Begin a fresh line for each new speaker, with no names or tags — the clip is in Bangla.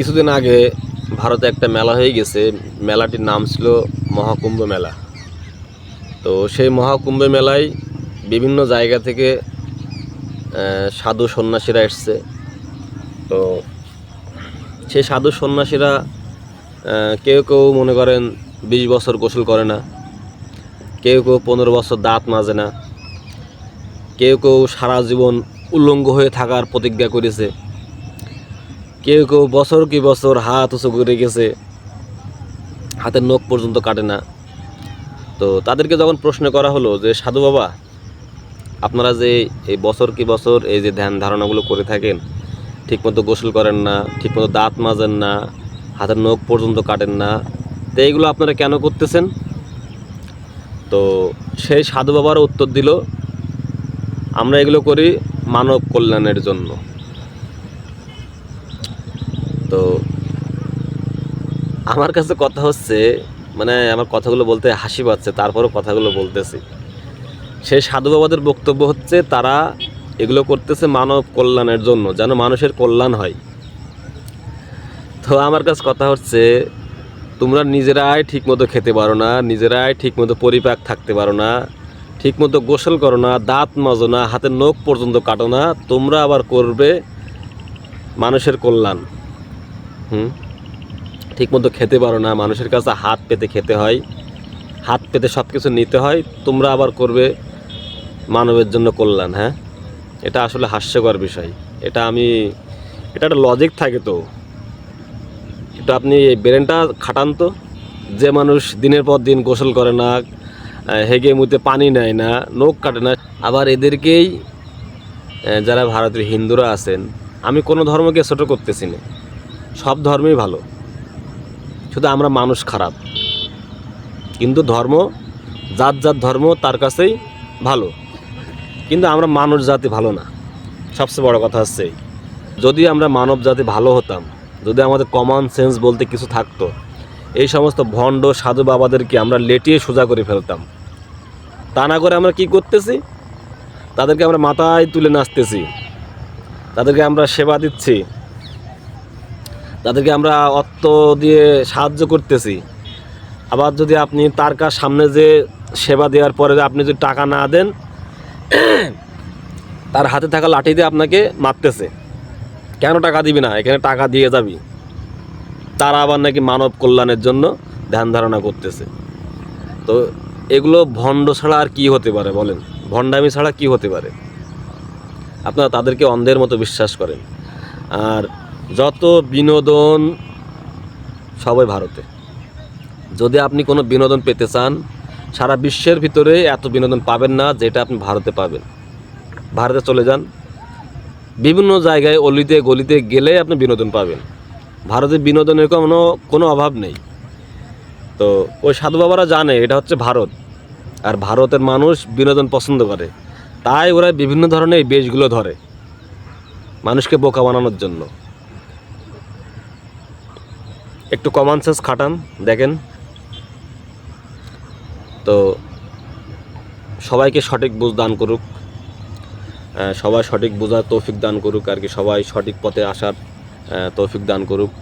কিছুদিন আগে ভারতে একটা মেলা হয়ে গেছে। মেলাটির নাম ছিল মহাকুম্ভ মেলা। তো সেই মহাকুম্ভ মেলায় বিভিন্ন জায়গা থেকে সাধু সন্ন্যাসীরা এসছে। তো সেই সাধু সন্ন্যাসীরা কেউ কেউ মনে করেন বিশ বছর গোসল করে না। কেউ কেউ পনেরো বছর দাঁত মাজে না। কেউ কেউ সারা জীবন উল্লঙ্গ হয়ে থাকার প্রতিজ্ঞা করেছে। কেউ কেউ বছর কি বছর হাত উঁচু করে গেছে। হাতের নখ পর্যন্ত কাটে না। তো তাদেরকে যখন প্রশ্ন করা হলো যে, সাধু বাবা, আপনারা যে এই বছর কি বছর এই যে ধ্যান ধারণাগুলো করে থাকেন, ঠিকমতো গোসল করেন না, ঠিকমতো দাঁত মাজেন না, হাতের নখ পর্যন্ত কাটেন না, তো এইগুলো আপনারা কেন করতেছেন? তো সেই সাধু বাবার উত্তর দিল, আমরা এগুলো করি মানব কল্যাণের জন্য। তো আমার কাছে কথা হচ্ছে মানে আমার কথাগুলো বলতে হাসি পাচ্ছে, তারপরও কথাগুলো বলতেছি। সেই সাধু বাবাদের বক্তব্য হচ্ছে, তারা এগুলো করতেছে মানব কল্যাণের জন্য, যেন মানুষের কল্যাণ হয়। তো আমার কাছে কথা হচ্ছে, তোমরা নিজেরাই ঠিকমতো খেতে পারো না, নিজেরাই ঠিকমতো পরিপাক থাকতে পারো না, ঠিকমতো গোসল করো না, দাঁত মাজো না, হাতের নখ পর্যন্ত কাটো না, তোমরা আবার করবে মানুষের কল্যাণ। হুম? ঠিকমতো খেতে পারো না, মানুষের কাছে হাত পেতে খেতে হয়। হাত পেতে সব কিছু নিতে হয়, তোমরা আবার করবে মানবের জন্য কল্যাণ হ্যাঁ? এটা আসলে হাস্যকর বিষয়। এটা আমি, এটা একটা লজিক থাকে তো। এটা আপনি এই ব্রেনটা খাটান তো, যে মানুষ দিনের পর দিন গোসল করে না হেগে মুতে পানি নেয় না, নখ কাটে না, আবার এদেরকেই যারা ভারতের হিন্দুরা আছেন, আমি কোনো ধর্মকে ছোটো করতেছি না। সব ধর্মই ভালো। শুধু আমরা মানুষ খারাপ। কিন্তু ধর্ম, জাত জাত ধর্ম তার কাছেই ভালো। কিন্তু আমরা মানুষ জাতি ভালো না। সবচেয়ে বড় কথা হচ্ছে যদি আমরা মানব জাতি ভালো হতাম, যদি আমাদের কমন সেন্স বলতে কিছু থাকতো, এই সমস্ত ভণ্ড সাধু বাবাদেরকে আমরা লেটিয়ে সোজা করে ফেলতাম। তা না করে আমরা কি করতেছি? তাদেরকে আমরা মাথায় তুলে নাচতেছি। তাদেরকে আমরা সেবা দিচ্ছি। তাদেরকে আমরা অর্থ দিয়ে সাহায্য করতেছি। আবার যদি আপনি তার কাছ সামনে যে সেবা দেওয়ার পরে আপনি যদি টাকা না দেন, তার হাতে থাকা লাঠি দিয়ে আপনাকে মারতেছে। কেন টাকা দিবি না? এখানে টাকা দিয়ে যাবি। তারা আবার নাকি মানব কল্যাণের জন্য ধ্যান ধারণা করতেছে। তো এগুলো ভণ্ড ছাড়া আর কি হতে পারে বলেন? ভণ্ডামি ছাড়া কি হতে পারে? আপনারা তাদেরকে অন্ধের মতো বিশ্বাস করেন। আর যত বিনোদন সবাই ভারতে। যদি আপনি কোনো বিনোদন পেতে চান, সারা বিশ্বের ভিতরে এত বিনোদন পাবেন না যেটা আপনি ভারতে পাবেন। ভারতে চলে যান। বিভিন্ন জায়গায় অলিতে গলিতে গেলে আপনি বিনোদন পাবেন। ভারতে বিনোদনের কোনো কোনো অভাব নেই। তো ওই সাধু বাবারা জানে, এটা হচ্ছে ভারত। আর ভারতের মানুষ বিনোদন পছন্দ করে। তাই ওরা বিভিন্ন ধরনের বেশগুলো ধরে। মানুষকে বোকা বানানোর জন্য। একটু কমন সেন্স খাটান, দেখেন। তো সবাইকে সঠিক বুঝ দান করুক সবাই সঠিক বোঝার তৌফিক দান করুক আর কি, সবাই সঠিক পথে আসার তৌফিক দান করুক।